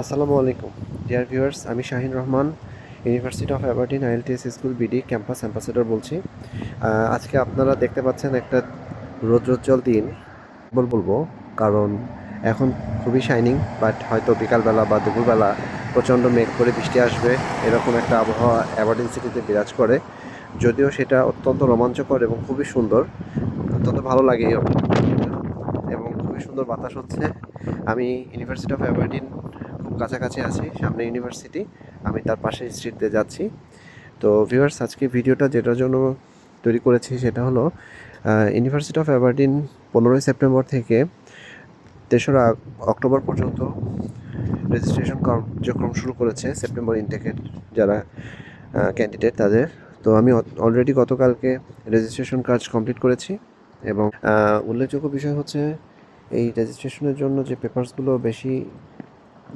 আসসালামু আলাইকুম। Dear viewers আমি Shahin Rahman university of Aberdeen IELTS school BD campus ambassador বলছি। আজকে আপনারা দেখতে পাচ্ছেন একটা রৌদ্রোজ্জ্বল দিন, বল বলব, কারণ এখন খুবই শাইনিং বাট হয়তো বিকালবেলা বা দুপুরবেলা প্রচণ্ড মেঘ করে বৃষ্টি আসবে, এরকম একটা আবহাওয়া অ্যাবার্ডিন সিটিতে বিরাজ করে। যদিও সেটা অত্যন্ত রোমাঞ্চকর এবং খুবই সুন্দর, অত্যন্ত ভালো লাগে এবং খুবই সুন্দর বাতাস হচ্ছে। আমি ইউনিভার্সিটি অফ অ্যাবার্ডিন খুব কাছাকাছি আছি, সামনে ইউনিভার্সিটি আমি তার পাশে স্ট্রিটতে যাচ্ছি। তো ভিউয়ার্স আজকে ভিডিওটা যেটার জন্য তৈরি করেছি সেটা হলো ইউনিভার্সিটি অফ অ্যাবার্ডিন পনেরোই সেপ্টেম্বর থেকে তেসরা অক্টোবর পর্যন্ত রেজিস্ট্রেশন কার্যক্রম শুরু করেছে সেপ্টেম্বর ইনটেকের যারা ক্যান্ডিডেট তাদের। তো আমি অলরেডি গতকালকে রেজিস্ট্রেশন কাজ কমপ্লিট করেছি এবং উল্লেখযোগ্য বিষয় হচ্ছে এই রেজিস্ট্রেশনের জন্য যে পেপারসগুলো বেশি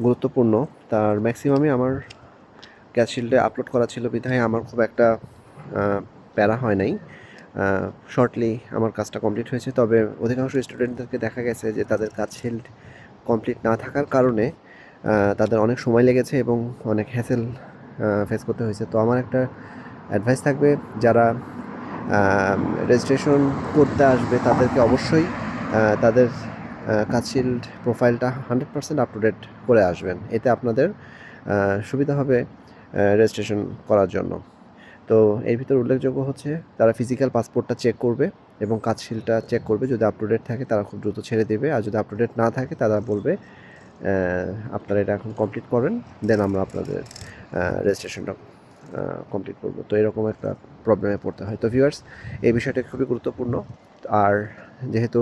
গুরুত্বপূর্ণ। তার ম্যাক্সিমামই আমার গ্যাস শিল্ডে আপলোড করা ছিল বিধায় আমার খুব একটা প্যারা হয় নাই। শর্টলি আমার কাজটা কমপ্লিট হয়েছে। তবে অধিকাংশ স্টুডেন্টদেরকে দেখা গেছে যে তাদের কাজ শিল্ড কমপ্লিট না থাকার কারণে তাদের অনেক সময় লেগেছে এবং অনেক হ্যাসেল ফেস করতে হয়েছে। তো আমার একটা অ্যাডভাইস থাকবে, যারা রেজিস্ট্রেশন করতে আসবে তাদেরকে অবশ্যই তাদের কাজশিল্ড প্রোফাইলটা hundred percent up to date করে আসবেন। এতে আপনাদের সুবিধা হবে রেজিস্ট্রেশন করার জন্য। তো এর ভিতর উল্লেখযোগ্য হচ্ছে, তারা ফিজিক্যাল পাসপোর্টটা চেক করবে এবং কাজশিলটা চেক করবে। যদি আপ টু ডেট থাকে, তারা খুব দ্রুত ছেড়ে দেবে। আর যদি আপ টু ডেট না থাকে, তারা বলবে আপনারা এটা এখন কমপ্লিট করেন দেন আমরা আপনাদের রেজিস্ট্রেশনটা কমপ্লিট করব। তো এরকম একটা প্রবলেমে পড়তে হয়। তো ভিউয়ার্স এই বিষয়টা খুবই গুরুত্বপূর্ণ। আর যেহেতু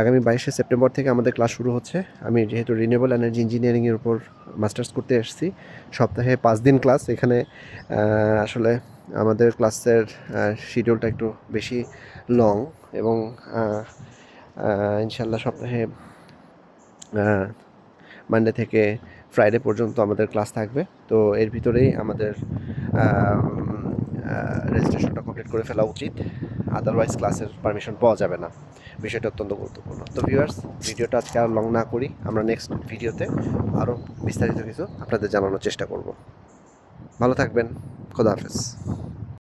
আগামী বাইশে সেপ্টেম্বর থেকে আমাদের ক্লাস শুরু হচ্ছে। আমি যেহেতু রিনিউয়েবল এনার্জি ইঞ্জিনিয়ারিংয়ের উপর মাস্টার্স করতে এসেছি। সপ্তাহে পাঁচ দিন ক্লাস এখানে আসলে আমাদের ক্লাসের শিডিউলটা একটু বেশি লং এবং ইনশাল্লাহ সপ্তাহে মানডে থেকে ফ্রাইডে পর্যন্ত আমাদের ক্লাস থাকবে। তো এর ভিতরেই আমাদের রেজিস্ট্রেশনটা কমপ্লিট করে ফেলা উচিত। আদারওয়াইজ ক্লাসের পারমিশন পাওয়া যাবে না। বিষয়টা অত্যন্ত গুরুত্বপূর্ণ। তো ভিউয়ার্স ভিডিওটা আজকে আর লং না করি। আমরা নেক্সট ভিডিওতে আরও বিস্তারিত কিছু আপনাদের জানানোর চেষ্টা করব। ভালো থাকবেন। খোদা হাফেজ।